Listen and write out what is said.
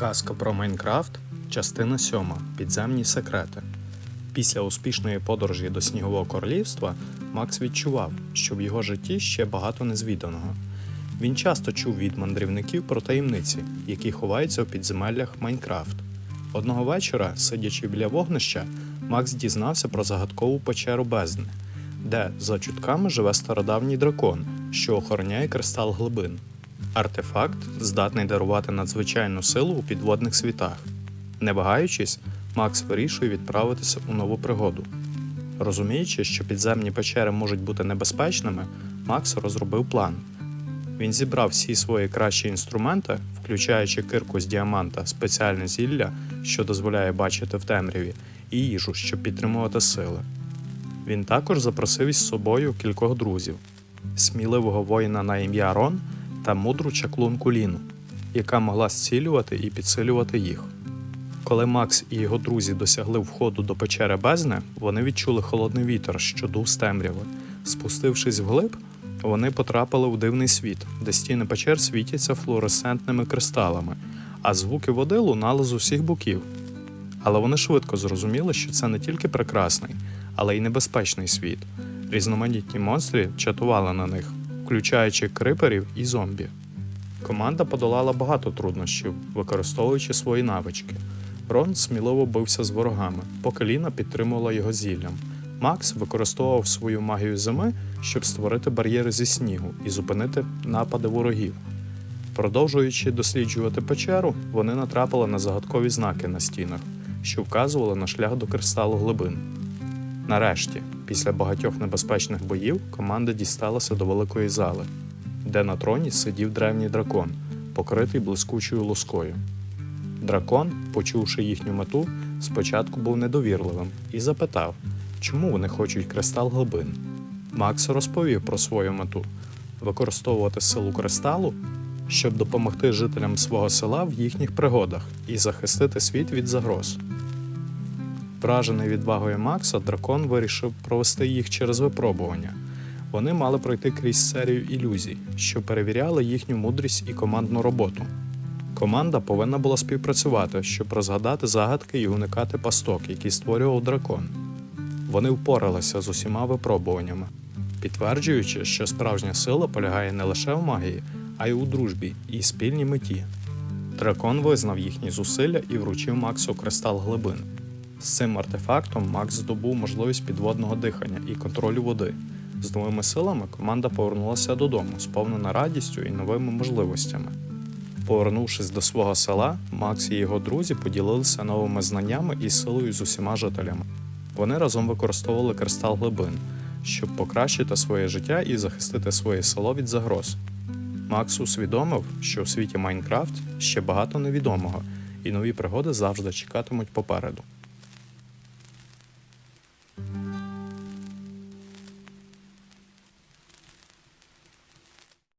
Казка про Майнкрафт, частина 7. Підземні секрети. Після успішної подорожі до Снігового королівства Макс відчував, що в його житті ще багато незвіданого. Він часто чув від мандрівників про таємниці, які ховаються у підземеллях Майнкрафт. Одного вечора, сидячи біля вогнища, Макс дізнався про загадкову печеру бездни, де, за чутками, живе стародавній дракон, що охороняє кристал глибин. Артефакт здатний дарувати надзвичайну силу у підводних світах. Не вагаючись, Макс вирішує відправитися у нову пригоду. Розуміючи, що підземні печери можуть бути небезпечними, Макс розробив план. Він зібрав всі свої кращі інструменти, включаючи кирку з діаманта, спеціальне зілля, що дозволяє бачити в темряві, і їжу, щоб підтримувати сили. Він також запросив із собою кількох друзів: сміливого воїна на ім'я Рон та мудру чаклунку Ліну, яка могла зцілювати і підсилювати їх. Коли Макс і його друзі досягли входу до печери бездни, вони відчули холодний вітер, що дув з темряви. Спустившись вглиб, вони потрапили у дивний світ, де стіни печер світяться флуоресцентними кристалами, а звуки води лунали з усіх боків. Але вони швидко зрозуміли, що це не тільки прекрасний, але й небезпечний світ. Різноманітні монстри чатували на них, включаючи криперів і зомбі. Команда подолала багато труднощів, використовуючи свої навички. Рон сміливо бився з ворогами, поки Ліна підтримувала його зіллям. Макс використовував свою магію зими, щоб створити бар'єри зі снігу і зупинити напади ворогів. Продовжуючи досліджувати печеру, вони натрапили на загадкові знаки на стінах, що вказували на шлях до кристалу глибин. Нарешті, після багатьох небезпечних боїв, команда дісталася до великої зали, де на троні сидів древній дракон, покритий блискучою лускою. Дракон, почувши їхню мету, спочатку був недовірливим і запитав, чому вони хочуть кристал глибин. Макс розповів про свою мету використовувати силу кристалу, щоб допомогти жителям свого села в їхніх пригодах і захистити світ від загроз. Вражений відвагою Макса, дракон вирішив провести їх через випробування. Вони мали пройти крізь серію ілюзій, що перевіряли їхню мудрість і командну роботу. Команда повинна була співпрацювати, щоб розгадати загадки і уникати пасток, які створював дракон. Вони впоралися з усіма випробуваннями, підтверджуючи, що справжня сила полягає не лише в магії, а й у дружбі і спільній меті. Дракон визнав їхні зусилля і вручив Максу кристал глибин. З цим артефактом Макс здобув можливість підводного дихання і контролю води. З новими силами команда повернулася додому, сповнена радістю і новими можливостями. Повернувшись до свого села, Макс і його друзі поділилися новими знаннями і силою з усіма жителями. Вони разом використовували кристал глибин, щоб покращити своє життя і захистити своє село від загроз. Макс усвідомив, що у світі Майнкрафт ще багато невідомого, і нові пригоди завжди чекатимуть попереду.